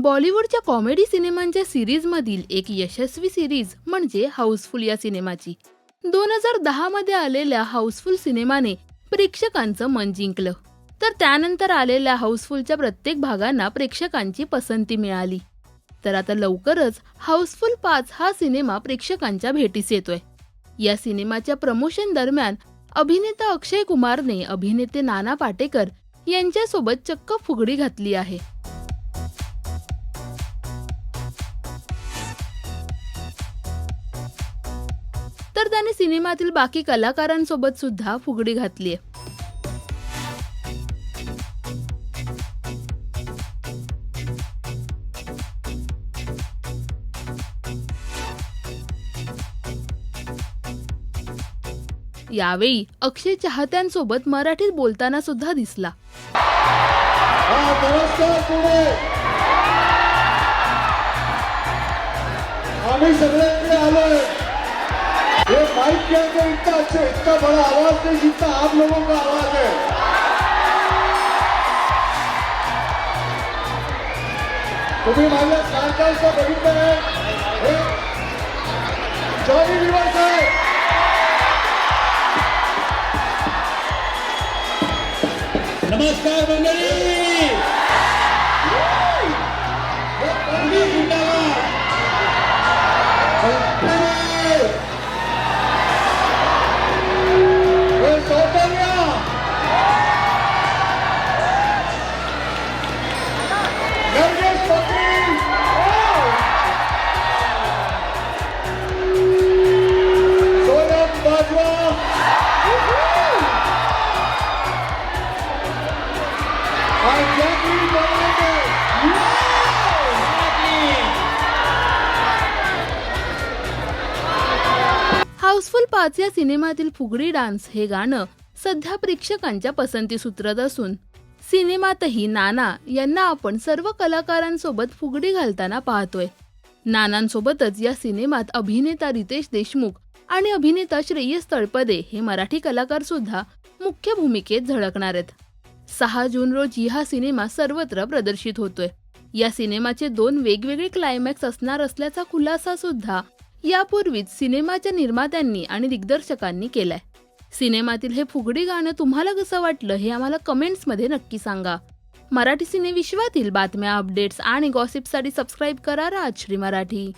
बॉलिवूडच्या comedy सिनेमांच्या सिरीजमधील एक यशस्वी series म्हणजे house full या सिनेमाची. दोन हजार दहामध्ये आलेल्या हाऊसफुल सिनेमाने प्रेक्षकांचं मन जिंकलं. तर त्यानंतर आलेल्या हाऊसफुलच्या प्रत्येक भागांना प्रेक्षकांची पसंती मिळाली. तर आता लवकरच हाऊसफुल पाच हा सिनेमा प्रेक्षकांच्या भेटीस येतोय. या सिनेमाच्या प्रमोशन दरम्यान अभिनेता अक्षय कुमारने अभिनेते नाना पाटेकर यांच्यासोबत चक्क फुगडी घातली आहे. तर त्याने सिनेमातील बाकी कलाकारांसोबत सुद्धा फुगडी घातली आहे यावेळी अक्षय चाहत्यांसोबत मराठीत बोलताना सुद्धा दिसला. आम्ही सगळे आलोय. ये माइक के अंदर इतना अच्छा इतना बड़ा आवाज़ नहीं जितना आप लोगों का आवाज़ है। तुम्ही माझ्या कारकालचं बघितलं आहे जॉनी लिव्हर साहेब। नमस्कार मंडळी हाऊसफुल पाच या सिनेमातील फुगडी डान्स हे गाणं सध्या प्रेक्षकांच्या पसंती सूत्रत असून सिनेमातही नाना यांना आपण सर्व कलाकारांसोबत फुगडी घालताना पाहतोय. नानांसोबतच या सिनेमात अभिनेता रितेश देशमुख आणि अभिनेता श्रेयस तळपदे हे मराठी कलाकार सुद्धा मुख्य भूमिकेत झळकणार आहेत. सहा जून रोजी हा सिनेमा सर्वत्र प्रदर्शित होतोय. या सिनेमाचे दोन वेगवेगळे क्लायमॅक्स असणार असल्याचा खुलासा सुद्धा यापूर्वीच सिनेमाच्या निर्मात्यांनी आणि दिग्दर्शकांनी केलाय. सिनेमातील हे फुगडी गाणं तुम्हाला कसं वाटलं हे आम्हाला कमेंट्समध्ये नक्की सांगा. मराठी सिनेविश्वातील बातम्या अपडेट्स आणि गॉसिपसाठी सबस्क्राईब करा राजश्री मराठी.